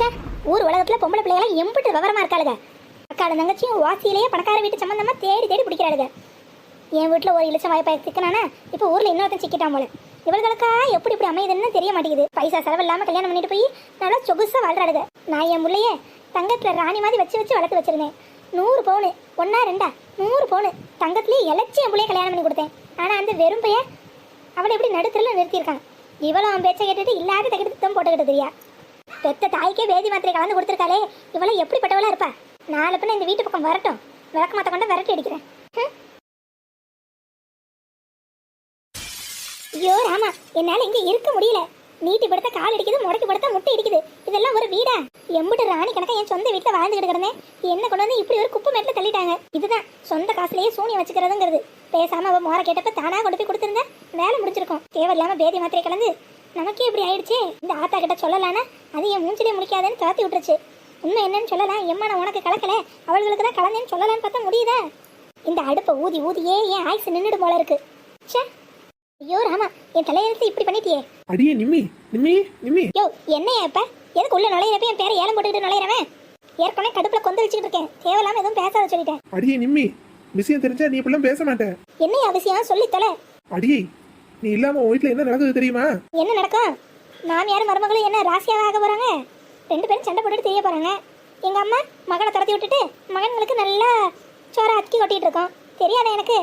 ச்சே ஊர் உலகத்துல பொம்பளை பிள்ளைகளாம் எம்பிட்டு விவரமா இருக்காளுங்க. அக்கால தங்கச்சியும் வாசியிலேயே பணக்கார வீட்டு சம்பந்தமா தேடி தேடி பிடிக்கிறாளுங்க. என் வீட்டில் ஒரு இலட்சம் வாய்ப்பா சிக்கனானா இப்போ ஊரில் இன்னொருத்தன் சிக்கிட்டான் போல. இவர்களுக்கா எப்படி இப்படி அமையுதுன்னு தெரிய மாட்டேங்குது. பைசா செலவு இல்லாமல் கல்யாணம் பண்ணிட்டு போய் நல்லா சொகுசாக வாழ்றாளுங்க. நான் என் முள்ளையே தங்கத்தில் ராணி மாதிரி வச்சு வச்சு வளர்த்து வச்சிருந்தேன். நூறு பவுனு ஒன்றா ரெண்டா நூறு பவுனு தங்கத்துலேயே இலச்சி என் பிள்ளைய கல்யாணம் பண்ணி கொடுத்தேன். ஆனால் அந்த வெறும் பையன் அவளை எப்படி நடுத்தரில் நிறுத்தியிருக்கான்? இவளும் அவன் பேச்சை கேட்டுட்டு இல்லாத தகுதி போட்டுக்கிட்டு தெரியா பெத்த தாய்க்கே வேதி மாத்திரை கலந்து கொடுத்துருக்காளே. இவளை எப்படிப்பட்டவளா இருப்பா? நாலு பின்ன இந்த வீட்டு பக்கம் வரட்டும். விளக்க மாத்த கொண்டு விரட்டி அடிக்கிறேன். ஐயோ ராமா என்னால இங்க இருக்க முடியல. நீட்டி படுத்த கால் அடிக்குது முடக்கி படுத்த முட்டை அடிக்குது இதெல்லாம் ஒரு வீடா? எம்பிட்டு ராணி கணக்கா என் சொந்த வீட்டுல வாழ்ந்துகிட்டு கிடந்தேன். என்ன கொண்டு வந்து இப்படி ஒரு குப்பை மேட்டில் தள்ளிட்டாங்க. இதுதான் சொந்த காசுலயே சூனியம் வச்சுக்கிறதுங்கிறது. பேசாம அவ மோர கேட்டப்ப தானா கொண்டு போய் கொடுத்துருந்தேன் வேலை முடிச்சிருக்கும் தேவையில்லாம பேதி மாத்திரை கலந்து நமக்கே இப்படி ஆயிடுச்சே. இந்த ஆத்தா கிட்ட சொல்லலானா அது என் மூஞ்சிலே முடிக்காதுன்னு துரத்தி விட்டுருச்சு. உண்மை என்னன்னு சொல்லலாம் எம்மா நான் உனக்கு கலக்கல? அவளுக்கு தான் கலந்தேன்னு சொல்லலான்னு பார்த்தா முடியுதா? இந்த அடுப்பை ஊதி ஊதியே என் ஆயுசு நின்றுடு போல இருக்கு. ச்சே. ஐயோ ராமா என் தலையெழுத்து இப்படி பண்ணிட்டியே. அடியே நிம்மி நிம்மி நிம்மி. யோ என்னையா இப்ப? எதுக்கு உள்ள நுழையிறப்ப என் பேரை ஏலம் போட்டுக்கிட்டு நுழையிறவன்? ஏற்கனவே கடுப்புல கொந்து வச்சுக்கிட்டு இருக்கேன். தேவையில்லாம எதுவும் பேசாத சொல்லிட்டேன். அடியே நிம்மி விஷயம் தெரிஞ்சா நீ இப்படிலாம் பேச மாட்டேன் என்னையா விஷயம்? சொல்லி தொலை. அடியே நீ இல்லாம உன் வீட்டுல என்ன நடக்குது தெரியுமா? என்ன நடக்கும்? மாமியார் மருமகளும் என்ன ராசியாவா ஆக போறாங்க? ரெண்டு பேரும் சண்டை போட்டுட்டு தெரிய போறாங்க. எங்க அம்மா மகனை துரத்தி விட்டுட்டு மகன்களுக்கு நல்லா சோற அக்கி கொட்டிட்டு இருக்கோம். தெரியாத எனக்கு?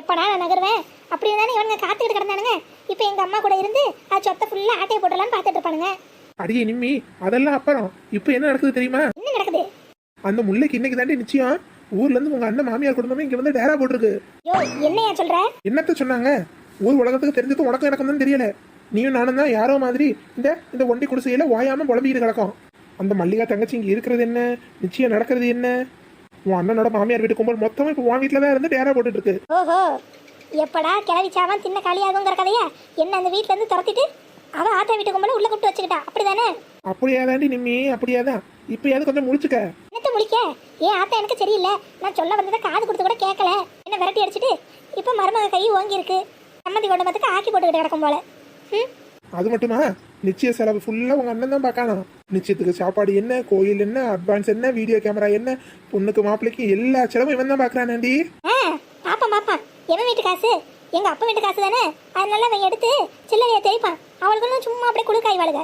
எப்படா நான் நகருவேன்? அப்படி தானே இவனுங்க காத்துக்கிட்டு கிடந்தானுங்க. இப்போ எங்க அம்மா கூட இருந்து அது சொத்தை ஃபுல்லா ஆட்டையை போட்டுடலான்னு பார்த்துட்டு இருப்பானுங்க. அடியே நிம்மி அதெல்லாம் அப்புறம். இப்போ என்ன நடக்குது தெரியுமா? என்ன நடக்குது? அந்த முல்லைக்கு இன்னைக்கு தாண்டி நிச்சயம் ஊர்ல இருந்து உங்க அண்ணன் மாமியார் குடும்பமே இங்க வந்து டேரா போட்டிருக்கு. யோ என்னையா சொல்ற? என்னத்த சொன்னாங்க? ஊர் உலகத்துக்கு தெரிஞ்சது உனக்கும் எனக்கும் தான் தெரியல. நீயும் நானும் தான் யாரோ மாதிரி இந்த இந்த ஒண்டி குடிசையில ஓயாம புலம்பிக்கிட்டு கிடக்கும். அந்த மல்லிகா தங்கச்சி இங்க இருக்கிறது என்ன? நிச்சயம் நடக்கிறது என்ன? உன் அண்ணனோட மாமியார் வீட்டு கும்பல் மொத்தமா இப்போ உன் வீட்டில் தான் இருந்து டேரா போட்டுட்டு இருக்கு ஓஹோ எப்படா கிளவி சாவான் தின்ன காலியாகுங்கிற கதையா? என்ன அந்த வீட்ல இருந்து துரத்திட்டு? அவ ஆத்தா வீட்டு கும்பல உள்ள கூப்பிட்டு வச்சுக்கிட்டா. அப்படிதானே? அப்படியா தாண்டி நிம்மி அப்படியா தான் இப்பயாவது கொஞ்சம் முடிச்சுக்க என்னத்த முடிக்க ஏன் ஆத்தா எனக்கு சரியில்லை? நான் சொல்ல வந்ததை காது கொடுத்து கூட கேட்கல. என்ன விரட்டி அடிச்சிட்டு? இப்போ மருமக கை ஓங்கி இருக்கு கொண்டு வந்து ஆக்கி போட்டுக்கிட்டு கிடக்கும் போல. ம்? அது மட்டுமா? நிச்சய செலவு ஃபுல்லா உங்க அண்ணன் தான் பார்க்கணும். நிச்சயத்துக்கு சாப்பாடு என்ன கோயில் என்ன அட்வான்ஸ் என்ன வீடியோ கேமரா என்ன பொண்ணுக்கு மாப்பிள்ளைக்கு எல்லா செலவும் இவன் தான் பார்க்கறானாண்டி. ஆ பாப்பான் பாப்பான் எவன் வீட்டு காசு? எங்க அப்பா வீட்டு காசு தானே? அதனால அவன் எடுத்து சில்லறையை தேய்ப்பான் அவளுக்கு சும்மா அப்படியே குழுக்காய் வாழுக.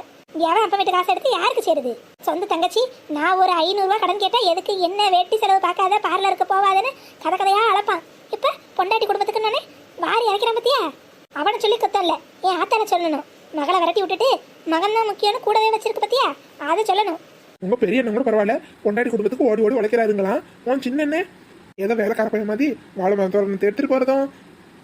எவன் அப்பா வீட்டு காசு எடுத்து யாருக்கு சேருது? சொந்த தங்கச்சி நான் ஒரு ஐநூறுரூவா கடன் கேட்டா எதுக்கு என்ன வேட்டி செலவு பார்க்காத பார்லருக்கு போவாதுன்னு கதை கதையா அழைப்பான். இப்ப பொண்டாட்டி குடும்பத்துக்கு நானே வாரி இறக்கிறான் பத்தியா? அவனை சொல்லி குத்தம் இல்ல என் ஆத்தால சொல்லணும். மகளை விரட்டி விட்டுட்டு மகன் தான் முக்கியம்னு கூடவே வச்சிருக்கு பத்தியா? அதை சொல்லணும். உங்க பெரிய அண்ணன் கூட பரவாயில்ல. பொண்டாடி குடும்பத்துக்கு ஓடி ஓடி உழைக்கிறாருங்களாம். உன் சின்ன என்ன ஏதோ வேலைக்கார பையன் மாதிரி வாழை மரம் தோரணத்தை எடுத்துட்டு போறதும்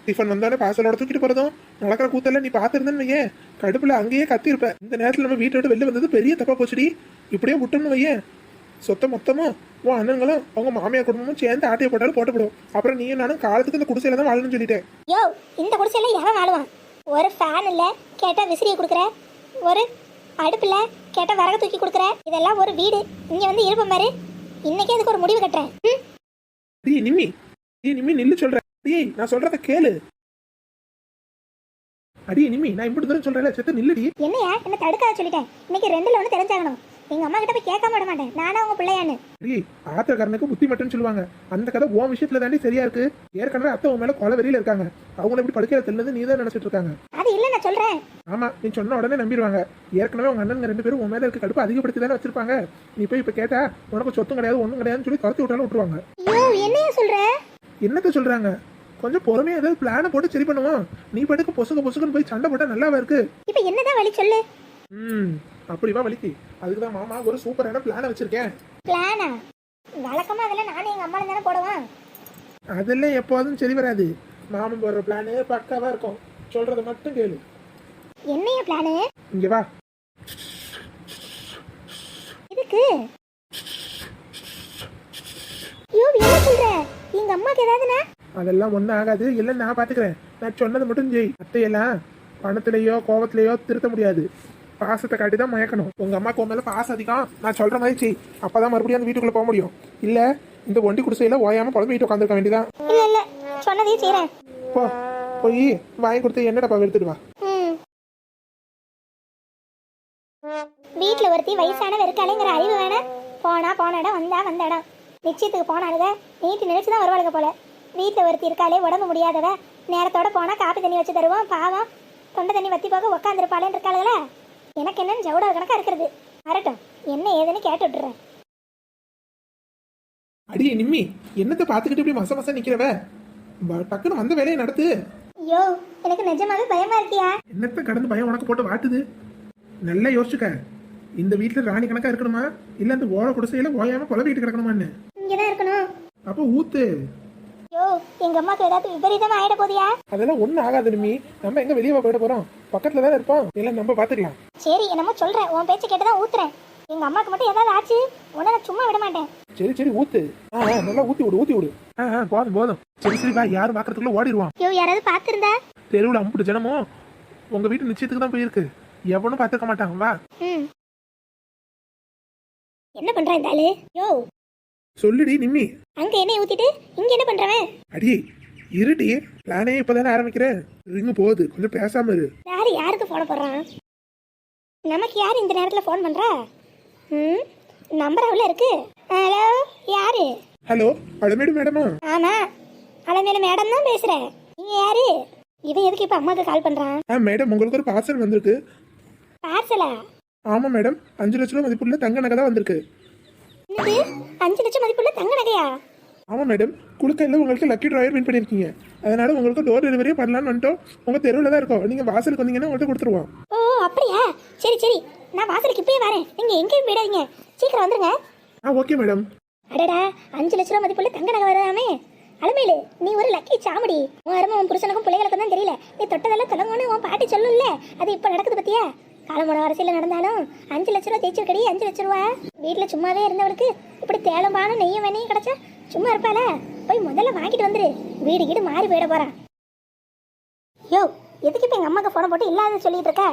டிஃபன் வந்தோடனே பார்சலோட தூக்கிட்டு போறதும் நடக்கிற கூத்தெல்லாம் நீ பார்த்துருந்தேன்னு வையேன் கடுப்புல அங்கேயே கத்திருப்ப இந்த நேரத்துல நம்ம வீட்டை விட்டு வெளில வந்தது பெரிய தப்பா போச்சுடி. இப்படியே விட்டோம்னு வையேன் சொத்தை மொத்தமும் உன் அண்ணங்களும் அவங்க மாமியார் குடும்பமும் சேர்ந்து ஆட்டையை போட்டாலும் போட்டுவிடும். அப்புறம் நீயும் நானும் காலத்துக்கு இந்த குடிசையில தான் வாழணும்னு சொல்லிட்டேன். யோ இந்த குடிசையில எவன் வாழுவான் ஒரு ஃபேன் இல்ல கேட்டா விசிறியை கொடுக்குற. ஒரு அடுப்புல கேட்டா விறகு தூக்கி கொடுக்குற. இதெல்லாம் ஒரு வீடு. இங்க வந்து இருப்பேன் பாரு. இன்னைக்கே இதுக்கு ஒரு முடிவு கட்டுறேன். ம்? டேய் நிம்மி. டேய் நிம்மி நில்லு சொல்றேன் டேய் நான் சொல்றத கேளு. அடி நிம்மி நான் இப்படி தூரம் சொல்றேன் செத்து நில்லுடி. என்னையா? என்ன தடுக்காத சொல்லிட்டேன். இன்னைக்கு ரெண்டுல ஒன்று தெரிஞ்சாகணும். எங்க அம்மா கிட்ட போய் கேட்காம விட மாட்டேன். நானா உங்க பிள்ளையான்னு. ஆத்திரக்காரனுக்கு புத்தி மட்டும்னு சொல்லுவாங்க. அந்த கதை உன் விஷயத்துல தாண்டி சரியா இருக்கு. ஏற்கனவே அத்தை உன் மேல கொலை வெறியில இருக்காங்க. அவங்கள இப்படி படுக்கையில தெல்லது நீ தான் நினைச்சிட்டு இருக்காங்க. அது இல்ல நான் சொல்றேன். ஆமா நீ சொன்ன உடனே நம்பிடுவாங்க. ஏற்கனவே உங்க அண்ணன் ரெண்டு பேரும் உன் மேல இருக்க கடுப்பு அதிகப்படுத்தி தானே வச்சிருப்பாங்க. நீ போய் இப்ப கேட்டா உனக்கு சொத்தும் கிடையாது ஒண்ணும் கிடையாதுன்னு சொல்லி துரத்தி விட்டாலும் விட்டுருவாங்க. ஐயோ என்னையா சொல்ற? என்னத்த சொல்றாங்க? கொஞ்சம் பொறுமையா ஏதாவது பிளான போட்டு சரி பண்ணுவோம். நீ படுக்க பொசுக்க பொசுக்குன்னு போய் சண்டை போட்டா நல்லாவா இருக்கு? இப்போ என்னதான் வழி சொல்லு. ம் அப்படிவா வலிக்கு. அதுக்கு தான் மாமா ஒரு சூப்பரான பிளான வச்சிருக்கேன். பிளானா வழக்கமா அதெல்லாம் நானும் எங்க அம்மா தானே போடுவான். அதெல்லாம் எப்போதும் சரி வராது. மாமன் போடுற பிளானு பக்காவா இருக்கும். சொல்றத மட்டும் கேளு. என்னையா பிளானு இங்க வா. இதுக்கு ஐயோ என்ன சொல்ற? எங்க அம்மாக்கு ஏதாவதுனா? அதெல்லாம் ஒன்றும் ஆகாது. எல்லாம் நான் பாத்துக்கிறேன். நான் சொன்னதை மட்டும் செய். அத்தையெல்லாம் பணத்திலேயோ கோவத்திலேயோ திருத்த முடியாது. பாசத்தை காட்டி தான் மயக்கணும். உங்க அம்மாக்கு உன் மேல பாசம் அதிகம். நான் சொல்ற மாதிரி செய். அப்பதான் மறுபடியும் அந்த வீட்டுக்குள்ள போக முடியும். இல்ல இந்த ஒண்டி குடிசையில ஓயாம புலம்பிட்டு உட்காந்துருக்க வேண்டியதான் இல்ல இல்ல. சொன்னதையும் செய்றேன். போ போய் வாங்கி கொடுத்து என்ன டப்பா எடுத்துட்டு வா. வீட்டில் ஒருத்தி வயசானவ இருக்காளுங்கிற அறிவு வேணாம் போனா போன இடம் வந்தா வந்த இடம் நிச்சயத்துக்கு போனாளுக. நீட்டு நினைச்சு தான் வருவாளுக போல. வீட்டில் ஒருத்தி இருக்காளே உடம்பு முடியாதவ. நேரத்தோட போனா காப்பி தண்ணி வச்சு தருவோம் பாவம். தொண்டை தண்ணி வத்தி போக உட்காந்துருப்பாளேன்னு இருக்காளுகள. எனக்கு என்னன்னு ஜவுட கணக்கா இருக்கிறது. வரட்டும் என்ன ஏதுன்னு கேட்டு விட்டுறேன். அடியே நிம்மி என்னத்தை பார்த்துக்கிட்டு இப்படி மச மச நிக்கிறவ? வ- டக்குன்னு வந்த வேலையை நடத்து. ஐயோ எனக்கு நிஜமாவே பயமா இருக்கியா? என்னத்த கடந்து பயம் உனக்கு போட்டு வாட்டுது? நல்லா யோசிச்சுக்க. இந்த வீட்டுல ராணி கணக்கா இருக்கணுமா? இல்ல அந்த ஓர குடிசையில ஓயாம கொலை வீட்டு கிடக்கணுமான்னு. இங்கதான் இருக்கணும். அப்ப ஊத்து. ஐயோ எங்க அம்மாக்கு ஏதாவது விபரீதமா ஆயிட போதியா அதெல்லாம் ஒண்ணும் ஆகாது நிம்மி. நம்ம எங்க வெளியே போயிட போறோம்? பக்கத்துல தான் இருப்போம். எல்லாம் நம்ம பாத்துக்கலாம். சரி என்னமோ சொல்றேன். உன் பேச்சு கேட்டுதான் ஊத்துறேன். எங்க அம்மாக்கு மட்டும் ஏதாவது ஆச்சு? உன்னை நான் சும்மா விட மாட்டேன். சரி சரி ஊத்து. ஆ ஆ, நல்லா ஊத்தி விடு ஊத்தி விடு. ஆ ஆ, போதும் போதும். சரி சரி வா. யாரும் பாக்குறதுக்குள்ள ஓடிடுவான். ஐயோ யாராவது பார்த்திருந்தா? தெருவில் அம்புட்டு ஜனமும் உங்க வீட்டு நிச்சயத்துக்கு தான் போயிருக்கு. எவனும் பார்த்துக்க மாட்டாங்க வா. ம். என்ன பண்றான் இந்த ஆளு? யோ சொல்லுடி நிம்மி. அங்க எண்ணெய் ஊத்திட்டு இங்க என்ன பண்றவன்? அடி இருடி. பிளானே இப்பதானே ஆரம்பிக்கிறேன் ரிங்கு போகுது கொஞ்சம் பேசாம இரு. யாரு யாருக்கு போன போடுறான்? நமக்கு யார் இந்த நேரத்துல ஃபோன் பண்றா? ம் நம்பர் அவ்வளோ இருக்கு. ஹலோ யாரு? ஹலோ அழமேடு மேடமா? ஆமா அலமேல மேடம் தான் பேசுறேன். நீங்க யாரு? இவன் எதுக்கு இப்ப அம்மாக்கு கால் பண்றான்? ஆ மேடம் உங்களுக்கு ஒரு பார்சல் வந்திருக்கு. பார்சலா ஆமா மேடம். அஞ்சு லட்ச ரூபா மதிப்புள்ள தங்க நகை தான் வந்திருக்கு. என்னது அஞ்சு லட்சம் மதிப்புள்ள தங்க நகையா? ஆமா மேடம் குழுக்கையில் உங்களுக்கு லக்கி டிராயர் வின் பண்ணிருக்கீங்க. அதனால உங்களுக்கு டோர் டெலிவரியே பண்ணலாம்னு வந்துட்டோம். உங்க தெருவில் தான் இருக்கோம். நீங்க வாசலுக்கு வந்தீங்கன்னா உங்கள்கிட்ட கொடுத்துருவோம். ஓ அப்படியா? சரி சரி. நான் வாசலுக்கு இப்பயே வரேன். நீங்க எங்கேயும் போயிடாதீங்க. சீக்கிரம் வந்துருங்க. ஆ ஓகே மேடம் அடடா அஞ்சு லட்ச ரூபா மதிப்புள்ள தங்க நகை வராமே அலமேலு நீ ஒரு லக்கி சாமடி. உன் அருமை உன் புருஷனுக்கும் பிள்ளைகளுக்கும் தான் தெரியல. நீ தொட்டதெல்லாம் தொடங்கணும்னு உன் பாட்டி சொல்லும்ல. அது இப்ப நடக்குது பத்தியா? காலமான அரசியல் நடந்தாலும் அஞ்சு லட்ச ரூபா ஜெயிச்சிருக்கடி அஞ்சு லட்ச ரூபா. வீட்டுல சும்மாவே இருந்தவளுக்கு இப்படி தேளம்பான நெய்யும் வெண்ணையும் கிடைச்சா சும்மா இருப்பாள? போய் முதல்ல வாங்கிட்டு வந்துரு. வீடு கீடு மாறி போயிட போறான். யோ எதுக்கு இப்ப எங்க அம்மாக்கு போன போட்டு இல்லாத சொல்லிட்டு இருக்க?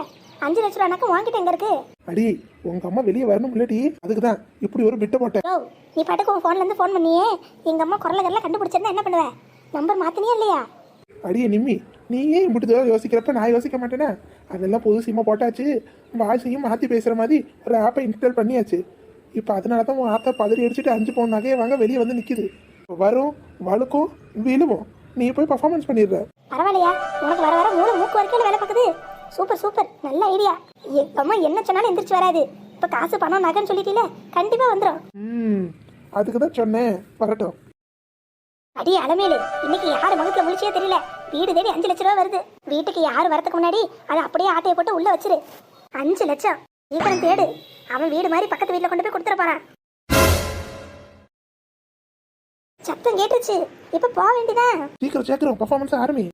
அஞ்சு லட்ச ரூபானாக்க வாங்கிட்டு எங்க இருக்கு? அடி உங்க அம்மா வெளியே வரணும் இல்லடி. அதுக்கு தான் இப்படி ஒரு பிட்ட போட்டேன். யோ நீ பாட்டுக்கு உன் ஃபோன்ல இருந்து ஃபோன் பண்ணியே. எங்க அம்மா குரல கரல கண்டுபிடிச்சிருந்தா என்ன பண்ணுவ? நம்பர் மாத்தினியா இல்லையா? அடியே நிம்மி நீ ஏன் இப்படி தூரம் யோசிக்கிறப்ப நான் யோசிக்க மாட்டேனா? அதெல்லாம் புது சிம்மா போட்டாச்சு. வாய்ஸையும் மாற்றி பேசுகிற மாதிரி ஒரு ஆப்பை இன்ஸ்டால் பண்ணியாச்சு. இப்போ அதனால தான் உன் ஆத்தா பதறி அடிச்சுட்டு அஞ்சு பவுன் நகையை வாங்க வெளியே வந்து நிற்கிது வரும் வழுக்கும் விழுவும். நீ போய் பர்ஃபார்மன்ஸ் பண்ணிடுற. பரவாயில்லையா. உனக்கு வர வர மூணு மூக்கு வரைக்கும் வேலை பார்க்குது. சூப்பர் சூப்பர் நல்ல ஐடியா அம்மா என்ன சொன்னாலும் எந்திரிச்சு வராது. இப்ப காசு பணம் நகைன்னு சொல்லிட்டீல கண்டிப்பா வந்துடும் ம் அதுக்கு தான் சொன்னேன். வரட்டும். அடி அலமேலு இன்னைக்கு யார் முகத்துல முழிச்சியே தெரியல. வீடு தேடி அஞ்சு லட்ச ரூபா வருது. வீட்டுக்கு யார் வரதுக்கு முன்னாடி அதை அப்படியே ஆட்டையை போட்டு உள்ள வச்சிரு. அஞ்சு லட்சம். சீக்கிரம் தேடு. அவன் வீடு மாதிரி பக்கத்து வீட்டுல கொண்டு போய் கொடுத்துட போறான். சத்தம் கேட்டுச்சு இப்ப போக வேண்டியதான் சீக்கிரம் சீக்கிரம் பர்ஃபார்மன்ஸ் ஆரம்பி.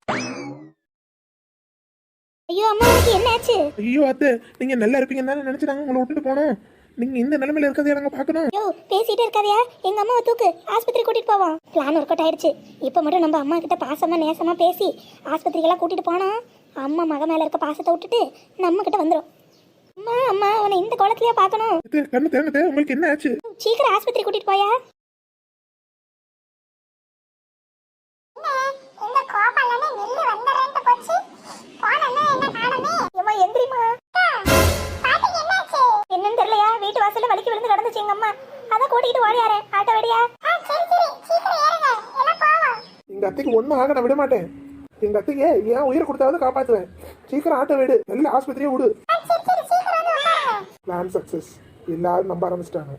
ஐயோ அம்மா உனக்கு என்ன ஆச்சு? ஐயோ அத்தை நீங்கள் நல்லா இருப்பீங்கன்னு தானே நினச்சி உங்களை விட்டுட்டு போனோம். நீங்கள் இந்த நிலைமையில இருக்கிறதே நாங்கள் பார்க்கணும்? ஐயோ பேசிட்டே இருக்காதயா. எங்க அம்மாவை தூக்கு. ஆஸ்பத்திரி கூட்டிட்டு போவோம். பிளான் ஒர்க் அவுட் ஆயிடுச்சு. இப்போ மட்டும் நம்ம அம்மா கிட்ட பாசமா நேசமா பேசி ஆஸ்பத்திரிக்கெல்லாம் கூட்டிட்டு போனா அம்மா மக மேல இருக்க பாசத்தை விட்டுட்டு நம்ம கிட்ட வந்துடும் அம்மா அம்மா உன்னை இந்த குளத்துலயே பார்க்கணும். கண்ணு திறங்கத்தை உங்களுக்கு என்ன ஆச்சு? சீக்கிரம் ஆஸ்பத்திரி கூட்டிட்டு போயா. இந்த கோபாலனே நெல்லு வந்தறேன்ட்டு போச்சு. போனேன்னா என்ன காணமே? எந்திரிமா என்னன்னு தெரியலையா? வீட்டு வாசல்ல வலிக்கு விழுந்து கிடந்துச்சு எங்க அம்மா. அதான் கூட்டிட்டு ஓடியாரேன் ஆட்டோ வெடியா? எங்கள் அத்தைக்கு ஒன்றும் ஆக நான் விட மாட்டேன். எங்கள் அத்தைக்கு ஏன் உயிரை கொடுத்தாவது காப்பாற்றுவேன் சீக்கிரம் ஆட்டோ விடு. நல்ல ஆஸ்பத்திரியே விடு. பிளான் சக்ஸஸ் எல்லாரும் நம்ப ஆரம்பிச்சிட்டாங்க.